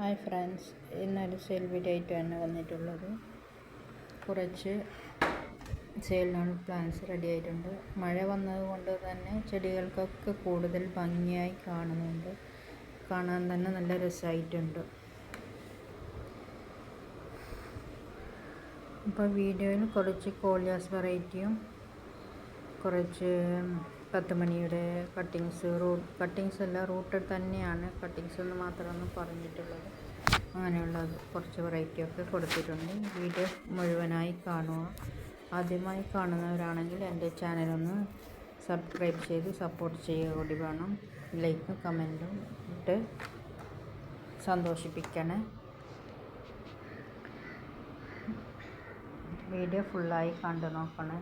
Hi friends ഇന്നൊരു sale video ആയിട്ടാണ് വന്നിട്ടുള്ളത്. കുറച്ച് സെയിലിനാണ് പ്ലാന്റ്സ് റെഡി ആയിട്ടുണ്ട്. മഴ വന്നത് കൊണ്ട് തന്നെ ചെടികൾക്കൊക്കെ കൂടുതൽ ഭംഗിയായി കാണുന്നുണ്ട്. കാണാൻ തന്നെ നല്ല രസമായിട്ടുണ്ട്. അപ്പോൾ വീഡിയോയിൽ കുറച്ച് കോളിയാസ് വെറൈറ്റിയും കുറച്ച് പത്ത് മണിയുടെ കട്ടിങ്സ് റൂട്ട് കട്ടിങ്സ് അല്ല റൂട്ടഡ് തന്നെയാണ് കട്ടിങ്സ് എന്ന് മാത്രമാണ് പറഞ്ഞിട്ടുള്ളത്. അങ്ങനെയുള്ള കുറച്ച് വെറൈറ്റി ഒക്കെ കൊടുത്തിട്ടുണ്ട്. വീഡിയോ മുഴുവനായി കാണുക. ആദ്യമായി കാണുന്നവരാണെങ്കിൽ എന്റെ ചാനലൊന്ന് സബ്സ്ക്രൈബ് ചെയ്ത് സപ്പോർട്ട് ചെയ്യുക കൂടി വേണം. ലൈക്കും കമന്റും ഇട്ട് സന്തോഷിപ്പിക്കണേ. വീഡിയോ ഫുള്ളായി കണ്ടു നോക്കണേ.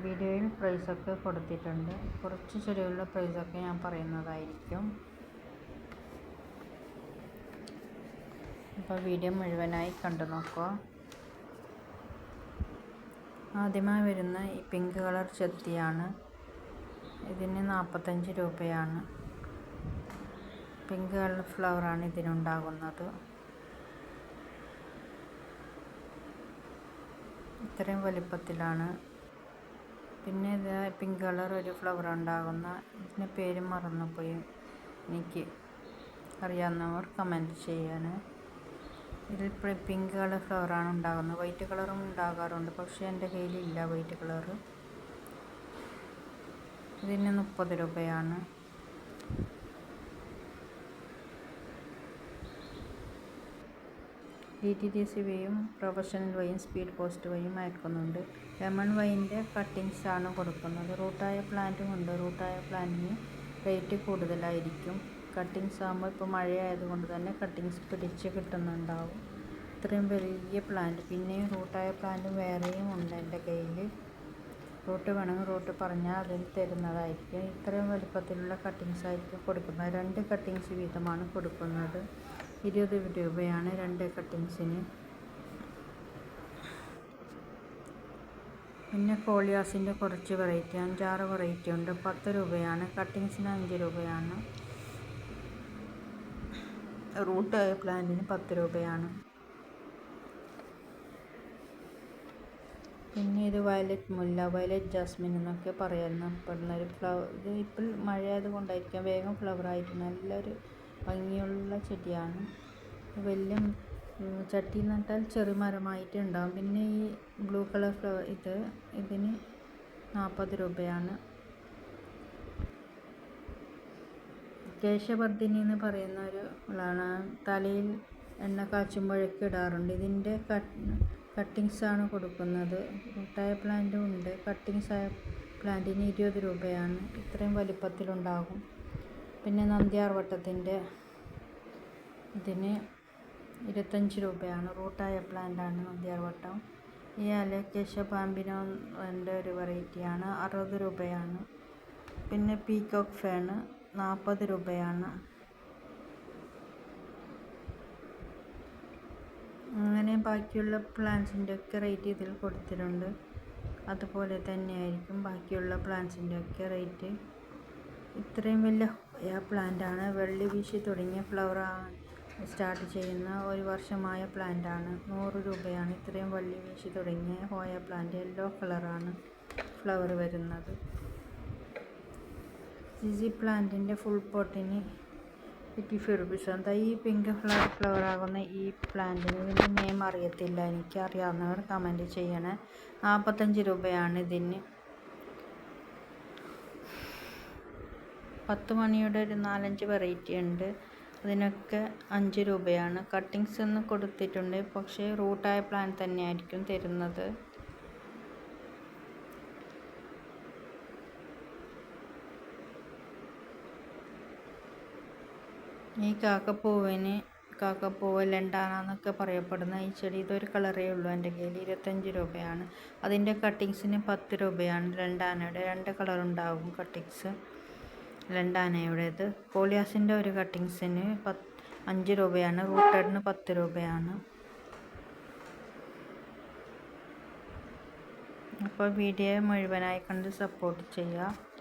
വീഡിയോയിൽ പ്രൈസൊക്കെ കൊടുത്തിട്ടുണ്ട്. കുറച്ച് ചെടികളുടെ പ്രൈസൊക്കെ ഞാൻ പറയുന്നതായിരിക്കും. അപ്പോൾ വീഡിയോ മുഴുവനായി കണ്ടു നോക്കുക. ആദ്യമായി വരുന്ന ഈ പിങ്ക് കളർ ചെത്തിയാണ്. ഇതിന് നാൽപ്പത്തഞ്ച് രൂപയാണ്. പിങ്ക് കളർ ഫ്ലവറാണ് ഇതിനുണ്ടാകുന്നത്. ഇത്രയും വലിപ്പത്തിലാണ് പിന്നെ ഇത് പിങ്ക് കളർ ഒരു ഫ്ലവർ ഉണ്ടാകുന്ന ഇതിന്റെ പേര് മറന്നുപോയി. എനിക്ക് അറിയാവുന്നവർ കമന്റ് ചെയ്യാൻ. ഇതിൽ പിങ്ക് കളർ ഫ്ലവറാണ് ഉണ്ടാകുന്നത്. വൈറ്റ് കളറും ഉണ്ടാകാറുണ്ട്. പക്ഷേ എന്റെ കയ്യിലില്ല വൈറ്റ് കളറ് ഇതിന് മുപ്പത് രൂപയാണ്. ഡി ടി ഡി സി വഴിയും പ്രൊഫഷണൽ വഴിയും സ്പീഡ് പോസ്റ്റ് വഴിയും അയക്കുന്നുണ്ട്. ലെമൺ വൈന്റെ കട്ടിങ്സ് ആണ് കൊടുക്കുന്നത്. റൂട്ടായ പ്ലാന്റും ഉണ്ട്. റൂട്ടായ പ്ലാന്റിന് റേറ്റ് കൂടുതലായിരിക്കും. കട്ടിങ്സ് ആകുമ്പോൾ ഇപ്പോൾ മഴയായതുകൊണ്ട് തന്നെ കട്ടിങ്സ് പിടിച്ച് കിട്ടുന്നുണ്ടാവും. ഇത്രയും വലിയ പ്ലാന്റ്. പിന്നെയും റൂട്ടായ പ്ലാന്റ് വേറെയും ഉണ്ട് എന്റെ കയ്യിൽ. റൂട്ട് വേണമെങ്കിൽ റൂട്ട് പറഞ്ഞാൽ അതിൽ തരുന്നതായിരിക്കും. ഇത്രയും വലുപ്പത്തിലുള്ള കട്ടിങ്സ് ആയിരിക്കും കൊടുക്കുന്നത്. രണ്ട് കട്ടിങ്സ് വീതമാണ് കൊടുക്കുന്നത്. ഇരുപത് രൂപയാണ് രണ്ട് കട്ടിങ്സിന്. പിന്നെ കോളിയാസിന്റെ കുറച്ച് വെറൈറ്റി അഞ്ചാറ് വെറൈറ്റി ഉണ്ട്. പത്ത് രൂപയാണ് കട്ടിങ്സിന് അഞ്ച് രൂപയാണ്. റൂട്ട് പ്ലാന്റിന് പത്ത് രൂപയാണ്. പിന്നെ ഇത് വയലറ്റ് മുല്ല വയലറ്റ് ജാസ്മിൻ എന്നൊക്കെ പറയുന്ന ഒരു ഫ്ലവർ ഇത് ഇപ്പോൾ മഴയായത് കൊണ്ടായിരിക്കാം വേഗം ഫ്ലവറായിട്ട് നല്ലൊരു ഭംഗിയുള്ള ചെടിയാണ്. വലിയ ചട്ടി നട്ടാൽ ചെറു മരമായിട്ട് ഉണ്ടാകും പിന്നെ ഈ ബ്ലൂ കളർ ഫ്ലവർ ഇത് ഇതിന് നാൽപ്പത് രൂപയാണ്. കേശവർദ്ധിനി എന്ന് പറയുന്ന ഒരു ഉള്ളതാണ് തലയിൽ എണ്ണ കാച്ചുമ്പോഴൊക്കെ ഇടാറുണ്ട്. ഇതിന്റെ കട്ടിങ്സ് ആണ് കൊടുക്കുന്നത്. മുട്ടായ പ്ലാന്റും ഉണ്ട്. കട്ടിങ്സ് ആയ പ്ലാന്റിന് ഇരുപത് രൂപയാണ്. ഇത്രയും വലിപ്പത്തിലുണ്ടാകും. പിന്നെ നന്ദ്യാർ വട്ടത്തിന്റെ ഇതിന് ഇരുപത്തഞ്ച് രൂപയാണ്. റൂട്ടായ പ്ലാന്റാണ് നന്ദ്യാർവട്ടം ഈ അലക്കേശ പാമ്പിനോന്റെ ഒരു വെറൈറ്റിയാണ്. അറുപത് രൂപയാണ്. പിന്നെ പീകോക്ക് ഫേണ് നാൽപ്പത് രൂപയാണ്. അങ്ങനെ ബാക്കിയുള്ള പ്ലാന്റ്സിന്റെ ഒക്കെ റേറ്റ് ഇതിൽ കൊടുത്തിട്ടുണ്ട്. അതുപോലെ തന്നെയായിരിക്കും ബാക്കിയുള്ള പ്ലാന്റ്സിന്റെ ഒക്കെ റേറ്റ്. ഇത്രയും വലിയ പ്ലാന്റാണ്. വെള്ളി വീശി തുടങ്ങിയ ഫ്ലവർ സ്റ്റാർട്ട് ചെയ്യുന്ന ഒരു വർഷമായ പ്ലാന്റാണ്. നൂറ് രൂപയാണ് ഇത്രയും വള്ളി വീശി തുടങ്ങിയ ഹോയ പ്ലാന്റ്. യെല്ലോ കളറാണ് ഫ്ലവർ വരുന്നത്. ജിജി പ്ലാന്റിന്റെ ഫുൾ പോട്ടിന് ഫിഫ്റ്റി റുപ്പീസ് എന്താ ഈ പിങ്ക് ഫ്ലവർ ഫ്ലവർ ആകുന്ന ഈ പ്ലാന്റിന് ഇതിന്റെ നെയിം അറിയത്തില്ല. എനിക്ക് അറിയാവുന്നവർ കമന്റ് ചെയ്യണേ. നാൽപ്പത്തഞ്ച് രൂപയാണ് ഇതിന്. പത്ത് മണിയുടെ ഒരു നാലഞ്ച് വെറൈറ്റി ഉണ്ട്. അതിനൊക്കെ അഞ്ച് രൂപയാണ്. കട്ടിങ്സ് എന്ന് കൊടുത്തിട്ടുണ്ട്. പക്ഷേ റൂട്ടായ പ്ലാൻ തന്നെയായിരിക്കും തരുന്നത്. ഈ കാക്കപ്പൂവിന് കാക്കപ്പൂവ് ലണ്ടാനെന്നൊക്കെ പറയപ്പെടുന്ന ഈ ചെടി ഇതൊരു കളറേ ഉള്ളൂ എന്റെ കയ്യിൽ. ഇരുപത്തഞ്ച് രൂപയാണ്. അതിന്റെ കട്ടിങ്സിന് പത്ത് രൂപയാണ്. ലണ്ടാനയുടെ രണ്ട് കളർ ഉണ്ടാവും കട്ടിങ്സ് രണ്ടാനയുടേത് പോളിയാസിന്റെ ഒരു കട്ടിങ്സിന് പത്ത് അഞ്ച് രൂപയാണ്. റൂട്ടഡിന് പത്ത് രൂപയാണ്. അപ്പോൾ വീഡിയോ മുഴുവനായി കണ്ട് സപ്പോർട്ട് ചെയ്യുക